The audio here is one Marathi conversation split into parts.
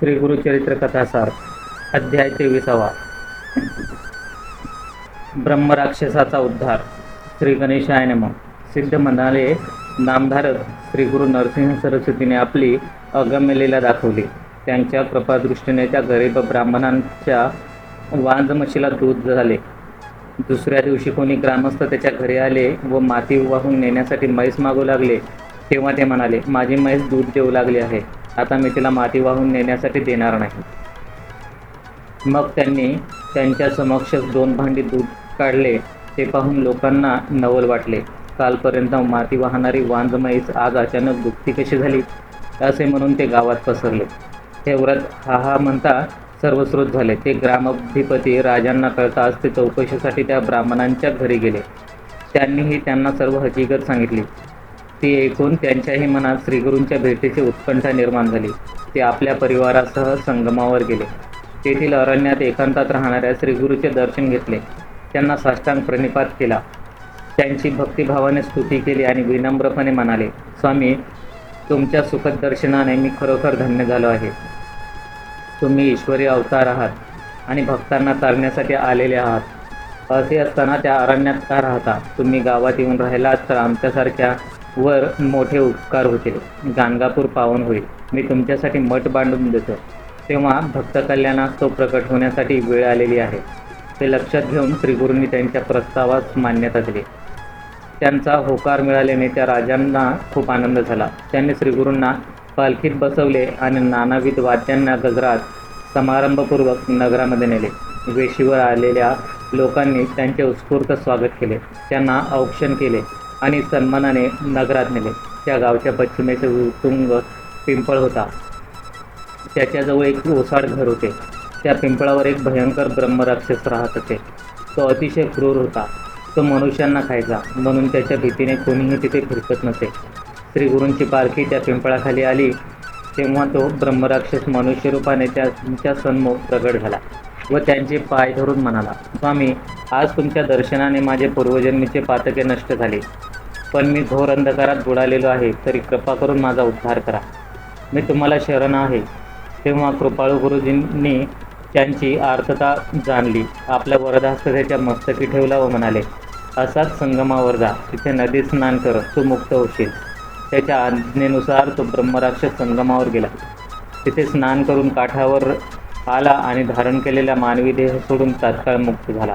श्री गुरुचरित्र कथासार अध्याय तेविसावा. ब्रह्मराक्षसाचा उद्धार श्री गणेशाय नम. सिद्ध म्हणाले नामधारक श्री गुरु नरसिंह सरस्वतीने आपली अगम्यलीला दाखवली. त्यांच्या कृपादृष्टीने त्या गरीब ब्राह्मणांच्या वांजमशीला दूध झाले. दुसऱ्या दिवशी कोणी ग्रामस्थ त्याच्या घरी आले व माती वाहून नेण्यासाठी म्हैस मागू लागले तेव्हा ते म्हणाले माझी म्हैस दूध देऊ लागली आहे. आता मी तिला माती वाहून नेण्यासाठी देणार नाही. मग त्यांनी त्यांच्या समक्ष दोन भांडी दूध काढले. ते पाहून लोकांना नवल वाटले. कालपर्यंत माती वाहणारी वांज आज अचानक दुःखी कशी झाली? असे म्हणून ते गावात पसरले. हे व्रत हा हा म्हणता सर्वस्रोत झाले. ते ग्रामाधिपती राजांना कळताच ते चौकशीसाठी त्या ब्राह्मणांच्या घरी गेले. त्यांनीही त्यांना सर्व हकीकत सांगितली. ती ऐकून त्यांच्याही मनात श्रीगुरूंच्या भेटीची उत्कंठा निर्माण झाली. ते आपल्या परिवारासह संगमावर गेले. तेथील अरण्यात एकांतात राहणाऱ्या श्रीगुरूचे दर्शन घेतले. त्यांना साष्टांग प्रणिपात केला. त्यांची भक्तिभावाने स्तुती केली आणि विनम्रपणे म्हणाले स्वामी तुमच्या सुखद दर्शनाने मी खरोखर धन्य झालो आहे. तुम्ही ईश्वरी अवतार आहात आणि भक्तांना तारण्यासाठी आलेले आहात. असे असताना त्या अरण्यात का राहता? तुम्ही गावात येऊन राहिलात तर आमच्यासारख्या वर मोठे उपकार होतील. गाणगापूर पावन होईल. मी तुमच्यासाठी मठ बांधून देतो. तेव्हा भक्त कल्याणात तो प्रकट होण्यासाठी वेळ आलेली आहे. ते लक्षात घेऊन श्रीगुरूंनी त्यांच्या प्रस्तावास मान्यता दिली. त्यांचा होकार मिळाल्याने त्या राजांना खूप आनंद झाला. त्यांनी श्रीगुरूंना पालखीत बसवले आणि नानाविध वाद्यांना गजरात समारंभपूर्वक नगरामध्ये नेले. वेशीवर आलेल्या लोकांनी त्यांचे उत्स्फूर्त स्वागत केले. त्यांना औक्षण केले. आणि सन्मानाने नगरात नेले त्या गावच्या पश्चिमेचे उत्तुंग पिंपळ होता. त्याच्याजवळ एक ओसाड घर होते. त्या पिंपळावर एक भयंकर ब्रह्मराक्षस राहत असे तो अतिशय क्रूर होता. तो मनुष्यांना खायचा. म्हणून त्याच्या भीतीने कोणीही तिथे फिरकत नसे. श्री गुरूंची पालखी त्या पिंपळाखाली आली. तेव्हा तो ब्रह्मराक्षस मनुष्यरूपाने त्यांच्या सन्मुख प्रगट झाला. व त्यांचे पाय धरून म्हणाला स्वामी आज तुमच्या दर्शनाने माझे पूर्वजन्मीचे पातके नष्ट झाले. पण मी घोर अंधकारात बुडालेलो आहे तरी कृपा करून माझा उद्धार करा. मी तुम्हाला शरण आहे. तेव्हा कृपाळू गुरुजींनी त्यांची आर्तता जाणली. आपल्या वरदहस्त त्याच्या मस्तकी ठेवला व म्हणाले असाच संगमावर जा. तिथे नदीत स्नान कर. तू मुक्त होशील. त्याच्या आज्ञेनुसार तो ब्रह्मराक्षस संगमावर गेला. तिथे स्नान करून काठावर आला आणि धारण केलेला मानवी देह सोडून तात्काळ मुक्त झाला.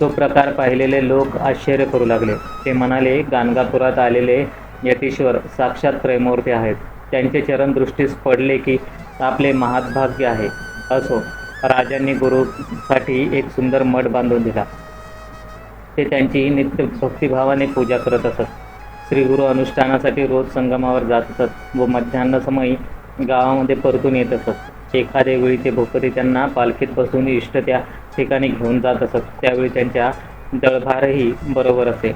तो प्रकार पाहिलेले लोक आश्चर्य करू लागले. ते म्हणाले गाणगापुरात आलेले यतीश्वर साक्षात प्रेमूर्ती आहेत. त्यांचे चरण दृष्टीस पडले की आपले महाभाग्य आहे. असो राजांनी गुरुसाठी एक सुंदर मठ बांधून दिला. ते त्यांची नित्य भक्तिभावाने पूजा करत असत. श्री गुरु अनुष्ठानासाठी रोज संगमावर जात असत व मध्यान्हसमयी गावामध्ये परतून येत असत. एखाद्या वेळी ते भूपती त्यांना पालखीत बसून इष्ट त्या ठिकाणी घेऊन जात असत. त्यावेळी त्यांच्या दळभारही बरोबर असे.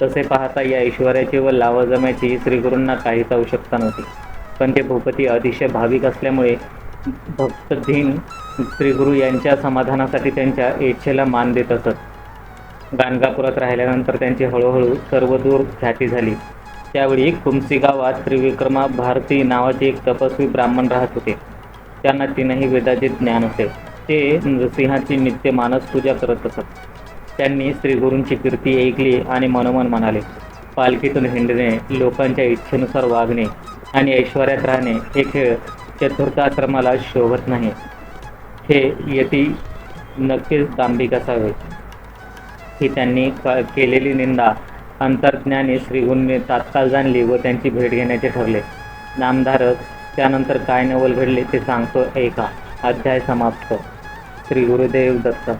तसे पाहता या ऐश्वर्याची व लावाजम्याची श्रीगुरूंना काहीच आवश्यकता नव्हती. पण ते भूपती अतिशय भाविक असल्यामुळे भक्तधीन श्रीगुरू यांच्या समाधानासाठी त्यांच्या इच्छेला मान देत असत. गाणगापुरात राहिल्यानंतर त्यांची हळूहळू सर्वदूर ख्याती झाली. त्यावेळी कुमसी गावात त्रिविक्रमा भारती नावाचे एक तपस्वी ब्राह्मण राहत होते. त्यांना तीनही वेदाचे ज्ञान होते ते नृसिंहाची नित्य मानस पूजा करत असत. त्यांनी श्रीगुरूंची कीर्ती ऐकली आणि मनोमन म्हणाले पालखीतून हिंडणे लोकांच्या इच्छेनुसार वागणे आणि ऐश्वर्यात राहणे हे खेळ चतुर्थाश्रमाला शोभत नाही. हे यती नक्कीच दांभिक असावे. ही त्यांनी क केलेली निंदा अंतर्ज्ञानी श्रीगुरूंनी तात्काळ जाणली व त्यांची भेट घेण्याचे ठरले. नामधारक त्यानंतर काय नवल घडले ते सांगतो ऐका. अध्याय समाप्त. श्री गुरुदेव दत्त.